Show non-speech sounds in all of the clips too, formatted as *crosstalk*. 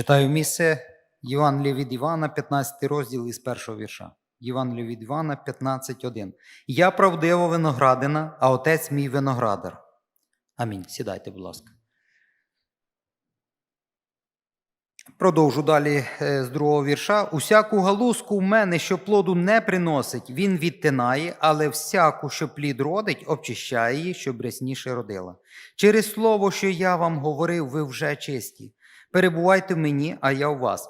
Читаю місце Євангелія від Івана, 15 розділ із першого вірша. Євангелія від Івана 15.1. Я правдива виноградина, а отець мій виноградар. Амінь. Сідайте, будь ласка. Продовжу далі е, з другого вірша. Усяку галузку в мене, що плоду не приносить, він відтинає, але всяку, що плід родить, обчищає її, щоб рясніше родила. Через слово, що я вам говорив, ви вже чисті. Перебувайте в мені, а я у вас.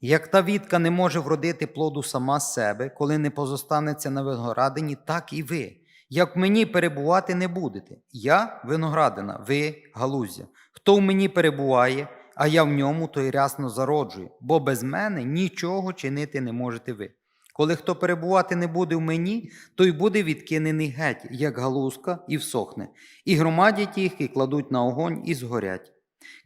Як та вітка не може вродити плоду сама з себе, коли не позостанеться на виноградині, так і ви. Як в мені перебувати не будете. Я виноградина, ви галузя. Хто в мені перебуває, а я в ньому, той рясно зароджую, бо без мене нічого чинити не можете ви. Коли хто перебувати не буде в мені, той буде відкинений геть, як галузка, і всохне, і громадять їх, і кладуть на огонь, і згорять.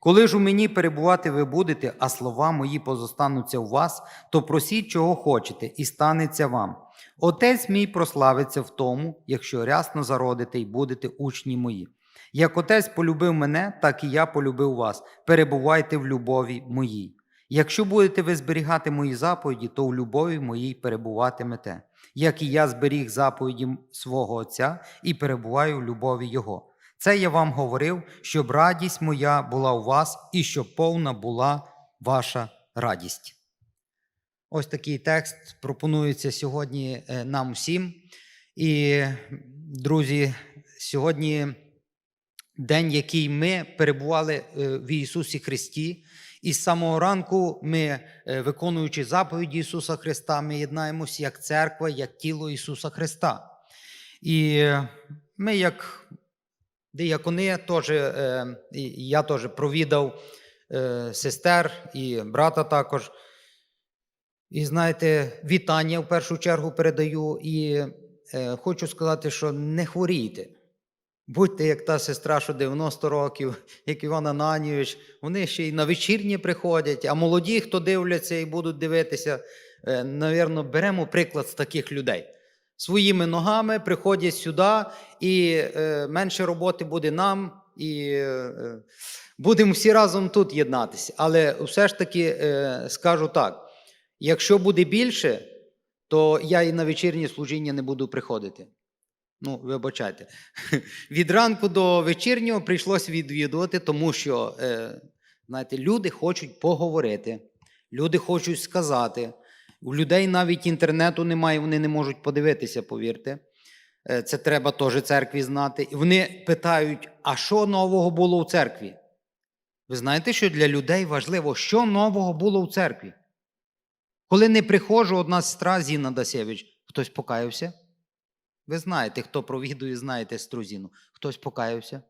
Коли ж у мені перебувати ви будете, а слова мої позостануться у вас, то просіть, чого хочете, і станеться вам. Отець мій прославиться в тому, якщо рясно зародите і будете учні мої. Як отець полюбив мене, так і я полюбив вас. Перебувайте в любові моїй. Якщо будете ви зберігати мої заповіді, то в любові моїй перебуватимете, як і я зберіг заповіді свого Отця і перебуваю в любові Його. Це я вам говорив, щоб радість моя була у вас і щоб повна була ваша радість. Ось такий текст пропонується сьогодні е, нам всім. І, друзі, сьогодні день, який ми перебували е, в Ісусі Христі. І з самого ранку ми, е, виконуючи заповіді Ісуса Христа, ми єднаємося як церква, як тіло Ісуса Христа. І ми, як диякони, теж, е, я теж провідав е, сестер і брата також. І знаєте, вітання в першу чергу передаю. І е, хочу сказати, що не хворійте. Будьте як та сестра, що 90 років, *laughs* як Іван Ананійович, вони ще й на вечірні приходять, а молоді, хто дивляться і будуть дивитися, навірно, беремо приклад з таких людей. Своїми ногами приходять сюди, і е, менше роботи буде нам, і е, будемо всі разом тут єднатися. Але все ж таки е, скажу так: якщо буде більше, то я і на вечірнє служіння не буду приходити. Ну, вибачайте. *laughs* Від ранку до вечірнього прийшлося відвідувати, тому що, е, знаєте, люди хочуть поговорити, люди хочуть сказати. У людей навіть інтернету немає, вони не можуть подивитися, повірте. Е, Це треба теж церкві знати. І вони питають, а що нового було у церкві? Ви знаєте, що для людей важливо, що нового було у церкві? Коли не приходжу, одна сестра Зіна Дасєвич, хтось покаявся? Ви знаєте, хто провідує, знаєте струзіну. Хтось покаявся.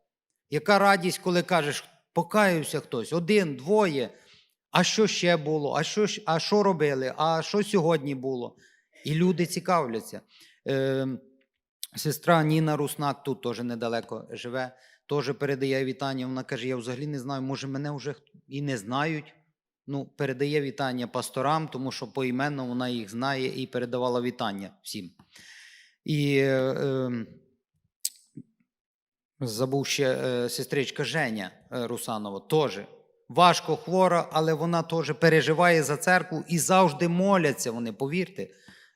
Яка радість, коли кажеш, покаявся хтось, один, двоє. А що ще було? А що, а що робили? А що сьогодні було? І люди цікавляться. Е, сестра Ніна Руснак тут теж недалеко живе, теж передає вітання. Вона каже: я взагалі не знаю, може, мене вже і не знають. Ну, передає вітання пасторам, тому що поіменно вона їх знає і передавала вітання всім. І е, е, забув ще е, сестричка Женя е, Русанова, теж важко хвора, але вона теж переживає за церкву і завжди моляться. Вони, повірте,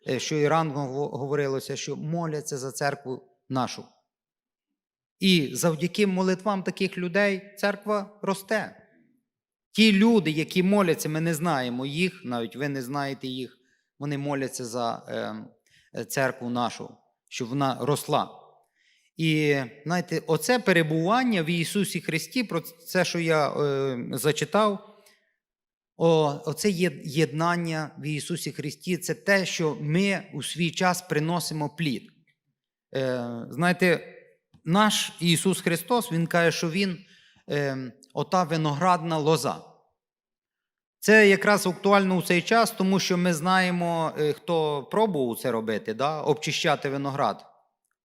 е, що і ранком го- говорилося, що моляться за церкву нашу. І завдяки молитвам таких людей церква росте. Ті люди, які моляться, ми не знаємо їх, навіть ви не знаєте їх, вони моляться за е, е, церкву нашу, щоб вона росла. І знаєте, оце перебування в Ісусі Христі, про це, що я е, зачитав, о, оце єднання в Ісусі Христі, це те, що ми у свій час приносимо плід. Е, знаєте, наш Ісус Христос, Він каже, що Він е, ота виноградна лоза. Це якраз актуально у цей час, тому що ми знаємо, е, хто пробував це робити, да? обчищати виноград.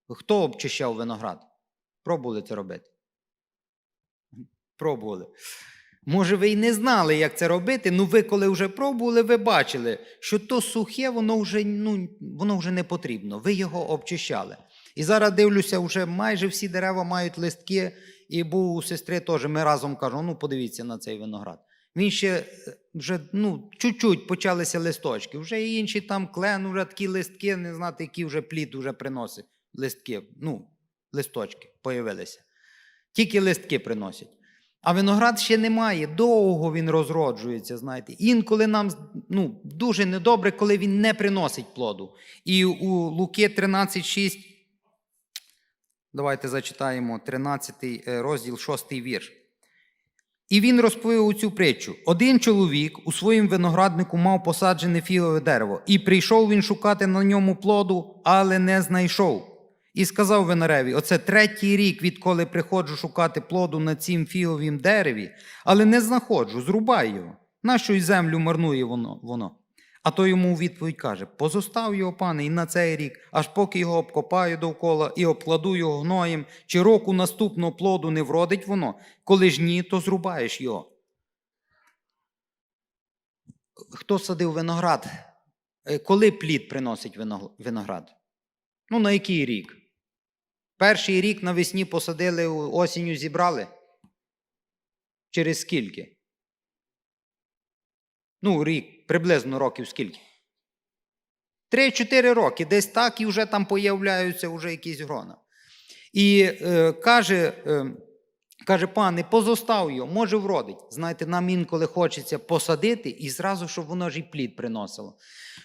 Хто обчищав виноград? Пробували це робити? Пробували. Може, ви й не знали, як це робити, ну ви, коли вже пробували, ви бачили, що то сухе, воно вже, ну, воно вже не потрібно. Ви його обчищали. І зараз дивлюся, вже майже всі дерева мають листки, і був у сестри теж. Ми разом кажемо, ну подивіться на цей виноград. Він ще е, вже ну, чуть-чуть почалися листочки. Вже інші там клен, вже такі листки, не знати, які вже плід вже приносить. Листки, ну, листочки появилися. Тільки листки приносять. А виноград ще немає, довго він розроджується, знаєте. Інколи нам ну, дуже недобре, коли він не приносить плоду. І у Луки 13,6, давайте зачитаємо 13 е, розділ, 6 вірш. І він розповів цю притчу. Один чоловік у своїм винограднику мав посаджене фігове дерево, і прийшов він шукати на ньому плоду, але не знайшов. І сказав винореві: Оце третій рік, відколи приходжу шукати плоду на цім фіговім дереві, але не знаходжу, зрубай його. Нащо й землю марнує воно? воно? А той йому у відповідь каже: Позостав його, пане, і на цей рік, аж поки його обкопаю довкола і обкладу його гноєм, чи року наступного плоду не вродить воно, коли ж ні, то зрубаєш його. Хто садив виноград? Е, Коли плід приносить виноград? Ну, на який рік? Перший рік навесні посадили, осінню зібрали? Через скільки? Ну, рік, приблизно років скільки? Три-чотири роки, десь так, і вже там появляються вже якісь грона. І е, каже, е, каже, пане, позостав його, може вродить. Знаєте, нам інколи хочеться посадити і зразу, щоб воно ж і плід приносило.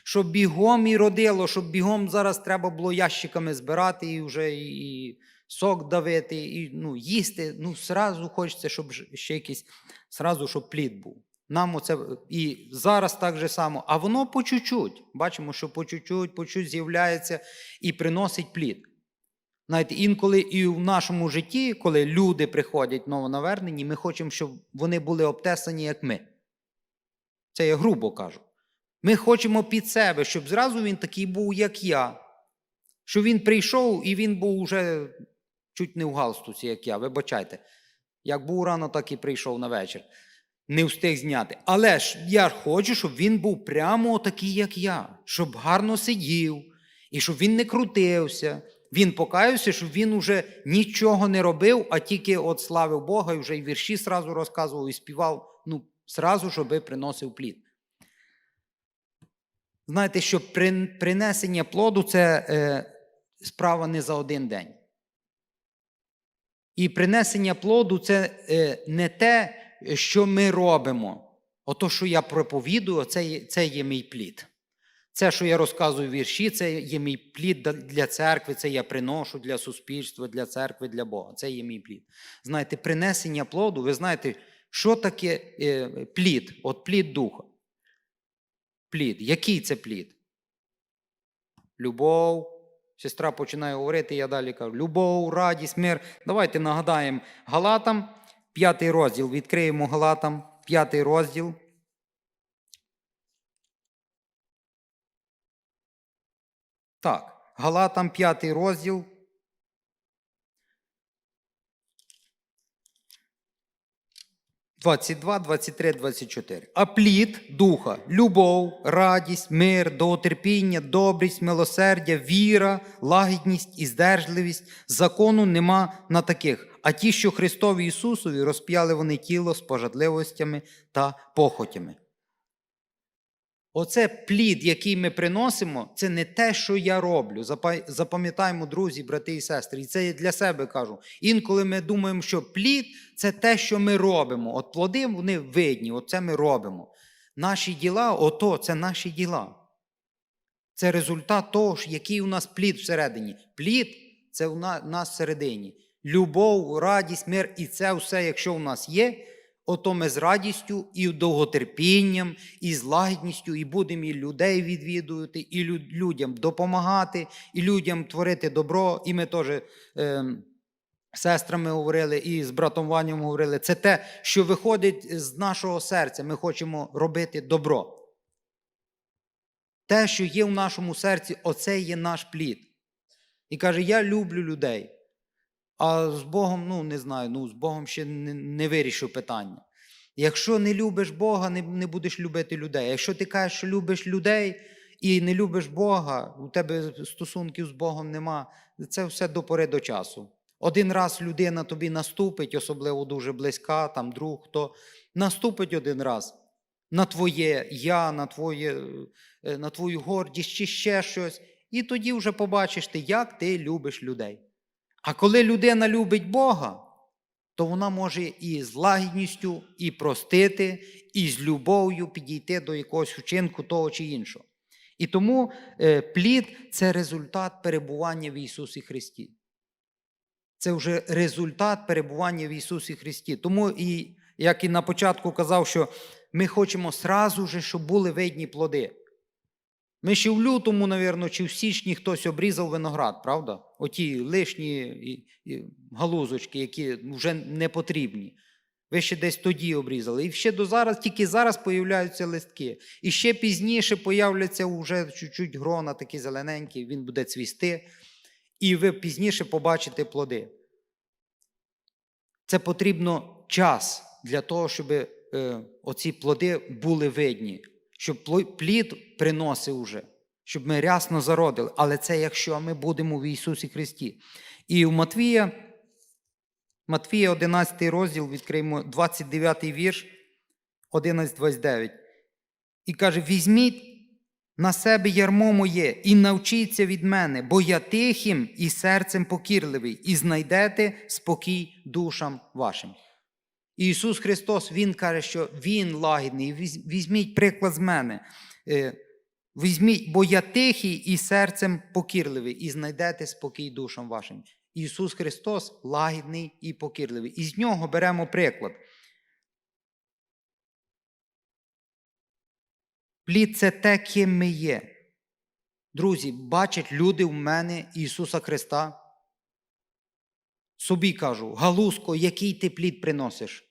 Щоб бігом і родило, щоб бігом зараз треба було ящиками збирати і вже і, сок давити, і ну, їсти. Ну, зразу хочеться, щоб ще якийсь, зразу, щоб плід був. Нам оце і зараз так же само, а воно по чуть-чуть. Бачимо, що по чуть-чуть, по чуть з'являється і приносить плід. Знаєте, інколи і в нашому житті, коли люди приходять новонавернені, ми хочемо, щоб вони були обтесані, як ми. Це я грубо кажу. Ми хочемо під себе, щоб зразу він такий був, як я. Що він прийшов і він був уже чуть не в галстуці, як я. Вибачайте. Як був рано, так і прийшов на вечір. Не встиг зняти. Але ж я хочу, щоб він був прямо такий, як я, щоб гарно сидів, і щоб він не крутився. Він покаявся, щоб він уже нічого не робив, а тільки от славив Бога і вже й вірші сразу розказував і співав, ну, сразу, щоби приносив плід. Знаєте, що принесення плоду це е, справа не за один день. І принесення плоду це е, не те, що ми робимо. Ото, що я проповідую, це, це є мій плід. Це, що я розказую вірші, це є мій плід для церкви, це я приношу для суспільства, для церкви, для Бога. Це є мій плід. Знаєте, принесення плоду, ви знаєте, що таке е, плід? От плід духа. Плід. Який це плід? Любов. Сестра починає говорити, я далі кажу: любов, радість, мир. Давайте нагадаємо Галатам, п'ятий розділ. Відкриємо Галатам, п'ятий розділ. Так, Галатам, п'ятий розділ. Двадцять два, 23, 24. А плід духа, любов, радість, мир, довготерпіння, добрість, милосердя, віра, лагідність і здержливість. Закону нема на таких. А ті, що Христові Ісусові, розп'яли вони тіло з пожадливостями та похотями. Оце плід, який ми приносимо, це не те, що я роблю. Запа- Запам'ятаємо, друзі, брати і сестри. І це я для себе кажу. Інколи ми думаємо, що плід це те, що ми робимо. От плоди вони видні, оце ми робимо. Наші діла, ото це наші діла. Це результат того, який у нас плід всередині. Плід це у нас всередині. Любов, радість, мир, і це все, якщо у нас є, ото ми з радістю і довготерпінням, і з лагідністю, і будемо і людей відвідувати, і людям допомагати, і людям творити добро. І ми теж з сестрами говорили, і з братом Ваням говорили. Це те, що виходить з нашого серця. Ми хочемо робити добро. Те, що є в нашому серці, оце є наш плід. І каже: Я люблю людей. А з Богом, ну не знаю, ну з Богом ще не, не вирішив питання. Якщо не любиш Бога, не, не будеш любити людей. Якщо ти кажеш, що любиш людей і не любиш Бога, у тебе стосунків з Богом нема, це все до пори до часу. Один раз людина тобі наступить, особливо дуже близька, там друг, хто наступить один раз на твоє я, на, твоє, е, на твою гордість чи ще щось. І тоді вже побачиш ти, як ти любиш людей. А коли людина любить Бога, то вона може і з лагідністю, і простити, і з любов'ю підійти до якогось вчинку того чи іншого. І тому е, плід це результат перебування в Ісусі Христі. Це вже результат перебування в Ісусі Христі. Тому, і, як і на початку казав, що ми хочемо сразу же, щоб були видні плоди. Ми ще в лютому, навірно, чи в січні хтось обрізав виноград, правда? Оті лишні галузочки, які вже не потрібні. Ви ще десь тоді обрізали. І ще до зараз, тільки зараз появляються листки. І ще пізніше появляться вже чуть-чуть грона, такі зелененькі, він буде цвісти, і ви пізніше побачите плоди. Це потрібно час для того, щоб е, оці плоди були видні, щоб плід приносив уже, щоб ми рясно зародили. Але це якщо ми будемо в Ісусі Христі. І у Матвія, Матвія 11 розділ, відкриємо 29 вірш, 11-29. І каже: візьміть на себе ярмо моє і навчіться від мене, бо я тихим і серцем покірливий, і знайдете спокій душам вашим. Ісус Христос, Він каже, що Він лагідний. Візьміть приклад з мене. Е, Візьміть, бо я тихий і серцем покірливий, і знайдете спокій душам вашим. Ісус Христос лагідний і покірливий. І з нього беремо приклад. Плід це те, ким ми є. Друзі, бачать люди в мене Ісуса Христа. Собі кажу, Галузко, який ти плід приносиш?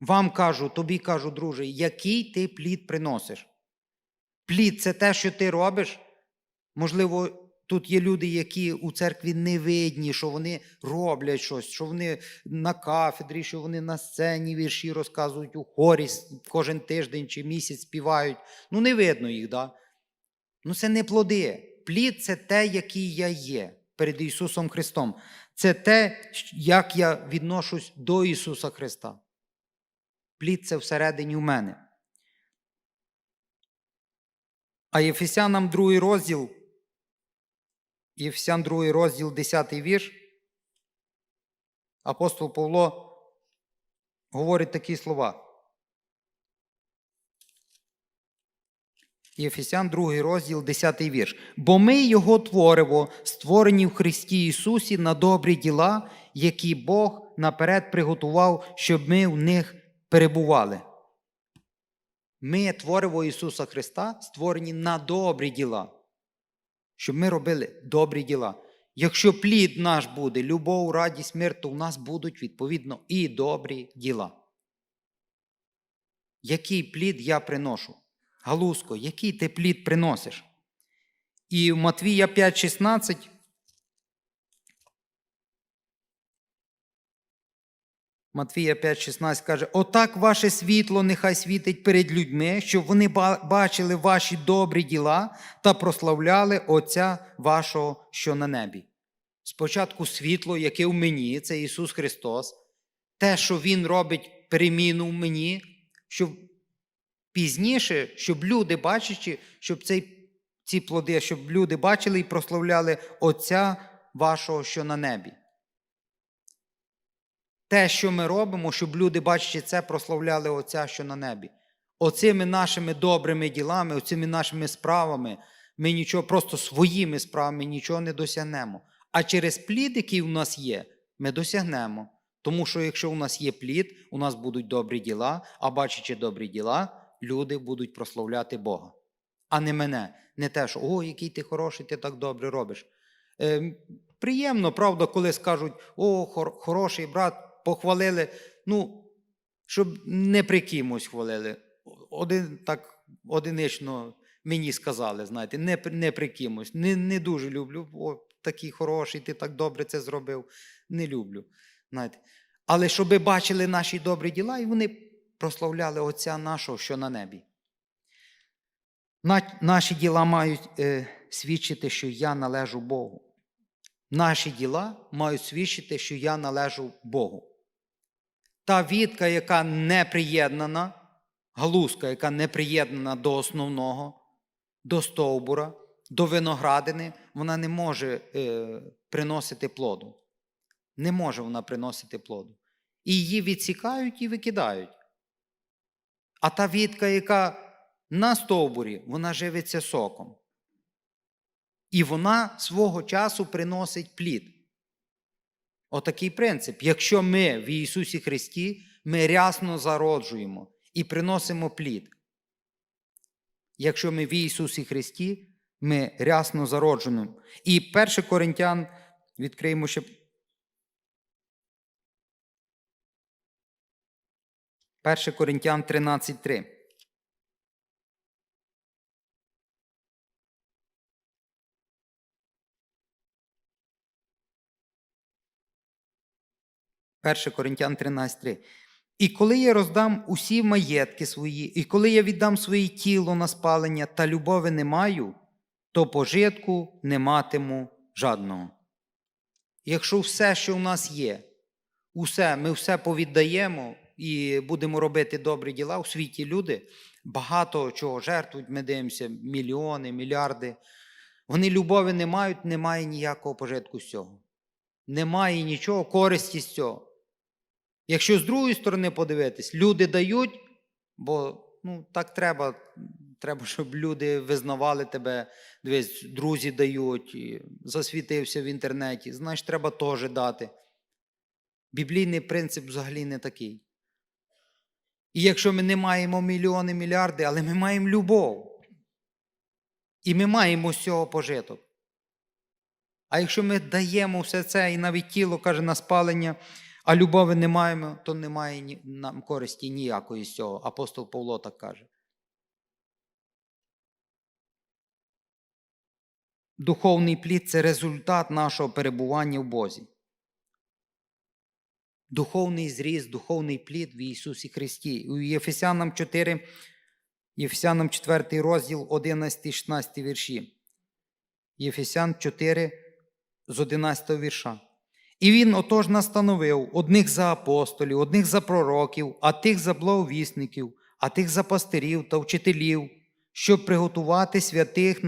Вам кажу, тобі кажу, друже, який ти плід приносиш? Плід це те, що ти робиш. Можливо, тут є люди, які у церкві не видні, що вони роблять щось, що вони на кафедрі, що вони на сцені вірші розказують у хорі кожен тиждень чи місяць співають. Ну, не видно їх, да? Ну, це не плоди. Плід це те, який я є перед Ісусом Христом. Це те, як я відношусь до Ісуса Христа. Плід це всередині в мене. А Єфесянам другий розділ, Єфесян другий розділ, 10 вірш, апостол Павло говорить такі слова. Єфесян 2 розділ, 10 вірш. Бо ми Його твориво, створені в Христі Ісусі на добрі діла, які Бог наперед приготував, щоб ми в них перебували. Ми твориво Ісуса Христа створені на добрі діла, щоб ми робили добрі діла. Якщо плід наш буде, любов, радість, мир, то в нас будуть відповідно і добрі діла. Який плід я приношу? Галузко, який ти плід приносиш? І в Матвія 5,16 Матвія 5,16 каже: Отак ваше світло нехай світить перед людьми, щоб вони бачили ваші добрі діла та прославляли Отця вашого, що на небі. Спочатку світло, яке в мені, це Ісус Христос, те, що Він робить переміну в мені, щоб пізніше, щоб люди, бачачи, щоб цей, ці плоди, щоб люди бачили і прославляли Отця вашого, що на небі. Те, що ми робимо, щоб люди, бачачи це, прославляли Отця, що на небі. Оцими нашими добрими ділами, оцими нашими справами, ми нічого, просто своїми справами нічого не досягнемо. А через плід, який у нас є, ми досягнемо. Тому що якщо у нас є плід, у нас будуть добрі діла, а бачачи добрі діла, люди будуть прославляти Бога. А не мене. Не те, що о, який ти хороший, ти так добре робиш. Е, приємно, правда, коли скажуть, о, хор- хороший брат, похвалили. Ну, щоб не при кимось хвалили. Один так одинично мені сказали, знаєте, не, не при кимось. Не, не дуже люблю. О, такий хороший, ти так добре це зробив. Не люблю. Знаєте. Але щоб бачили наші добрі діла, і вони прославляли Отця нашого, що на небі. Наші діла мають е, свідчити, що я належу Богу. Наші діла мають свідчити, що я належу Богу. Та вітка, яка не приєднана, галузка, яка не приєднана до основного, до стовбура, до виноградини, вона не може е, приносити плоду. Не може вона приносити плоду. І її відсікають і викидають. А та вітка, яка на стовбурі, вона живиться соком. І вона свого часу приносить плід. Отакий принцип. Якщо ми в Ісусі Христі, ми рясно зароджуємо і приносимо плід. Якщо ми в Ісусі Христі, ми рясно зароджуємо. І 1 Коринтян відкриємо ще. 1 Коринтян 13.3. 1 Коринтян 13.3. І коли я роздам усі маєтки свої, і коли я віддам своє тіло на спалення та любові не маю, то пожитку не матиму жадного. Якщо все, що в нас є, усе, ми все повіддаємо і будемо робити добрі діла у світі люди, багато чого жертвують, ми дивимося, мільйони, мільярди. Вони любові не мають, немає ніякого пожитку з цього. Немає нічого користі з цього. Якщо з другої сторони подивитись, люди дають, бо ну, так треба, треба, щоб люди визнавали тебе, дивись, друзі дають, засвітився в інтернеті, значить, треба теж дати. Біблійний принцип взагалі не такий. І якщо ми не маємо мільйони, мільярди, але ми маємо любов. І ми маємо з цього пожиток. А якщо ми даємо все це і навіть тіло каже на спалення, а любові не маємо, то немає нам користі ніякої з цього. Апостол Павло так каже. Духовний плід це результат нашого перебування в Бозі. Духовний зріст, духовний плід в Ісусі Христі. У Єфесянам 4, Єфесянам 4 розділ 11-16 вірші. Єфесян 4 з 11 вірша. І він отож настановив одних за апостолів, одних за пророків, а тих за благовісників, а тих за пастирів та вчителів, щоб приготувати святих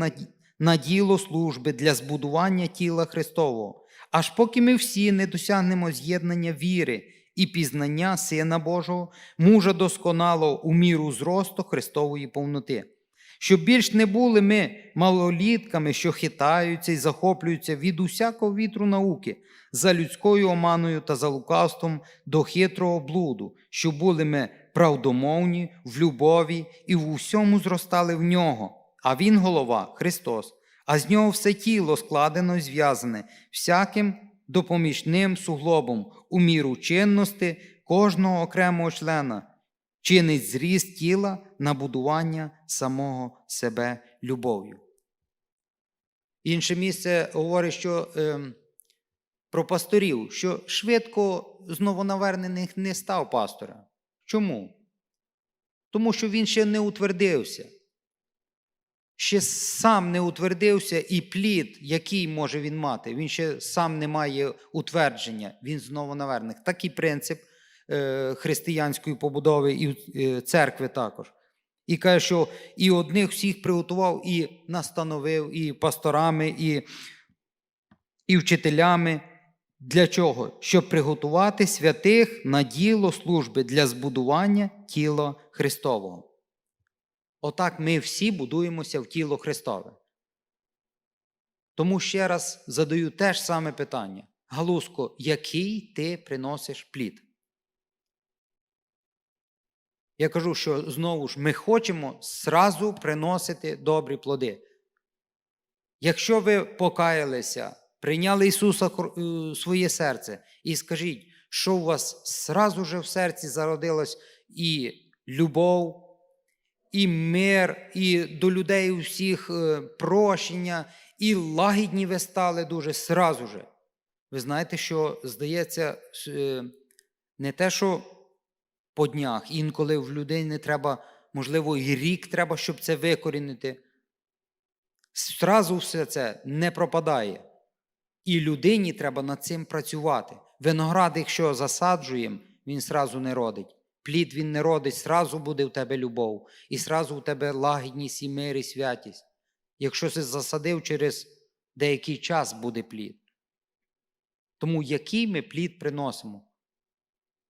на, діло служби для збудування тіла Христового, аж поки ми всі не досягнемо з'єднання віри і пізнання Сина Божого, мужа досконало у міру зросту Христової повноти. Щоб більш не були ми малолітками, що хитаються і захоплюються від усякого вітру науки, за людською оманою та за лукавством до хитрого блуду, щоб були ми правдомовні в любові і в усьому зростали в нього. А Він голова, Христос, а з нього все тіло складено і зв'язане всяким допоміжним суглобом у міру чинності кожного окремого члена чинить зріст тіла на будування самого себе любов'ю. Інше місце говорить, що е, про пасторів, що швидко з новонавернених не став пастора. Чому? Тому що він ще не утвердився. Ще сам не утвердився, і плід, який може він мати, він ще сам не має утвердження, він з новонавернених. Такий принцип християнської побудови і е, церкви також. І каже, що і одних всіх приготував, і настановив, і пасторами, і, і вчителями. Для чого? Щоб приготувати святих на діло служби для збудування тіла Христового. Отак ми всі будуємося в тіло Христове. Тому ще раз задаю те ж саме питання. Галузко, який ти приносиш плід? Я кажу, що знову ж ми хочемо зразу приносити добрі плоди. Якщо ви покаялися, прийняли Ісуса в своє серце і скажіть, що у вас зразу же в серці зародилось і любов, і мир, і до людей усіх прощення, і лагідні ви стали дуже зразу же. Ви знаєте, що здається, не те, що по днях, інколи в людей не треба, можливо, і рік треба, щоб це викорінити. Зразу все це не пропадає. І людині треба над цим працювати. Виноград, якщо засаджуємо, він сразу не родить. Плід він не родить, сразу буде в тебе любов, і сразу в тебе лагідність і мир, і святість. Якщо ти засадив через деякий час буде плід. Тому який ми плід приносимо?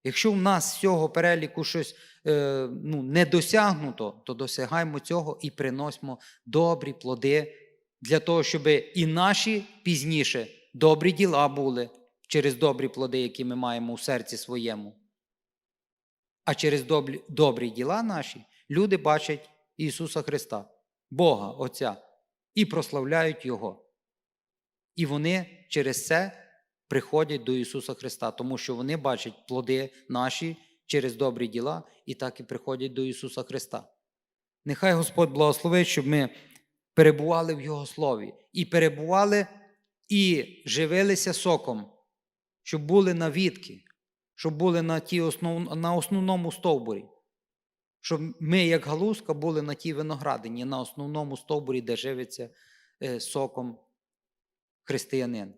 Якщо в нас з цього переліку щось е, ну, не досягнуто, то досягаємо цього і приносимо добрі плоди для того, щоб і наші пізніше добрі діла були через добрі плоди, які ми маємо у серці своєму. А через добрі, добрі діла наші люди бачать Ісуса Христа, Бога Отця, і прославляють Його. І вони через це приходять до Ісуса Христа, тому що вони бачать плоди наші через добрі діла і так і приходять до Ісуса Христа. Нехай Господь благословить, щоб ми перебували в Його Слові і перебували і живилися соком, щоб були на відки, щоб були на, ті основ... на основному стовбурі. Щоб ми, як галузка, були на тій виноградині, на основному стовбурі, де живиться е, соком християнин.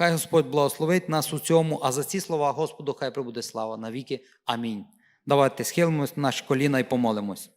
Хай Господь благословить нас у цьому, а за ці слова Господу хай прибуде слава навіки. Амінь. Давайте схилимось на наші коліна і помолимось.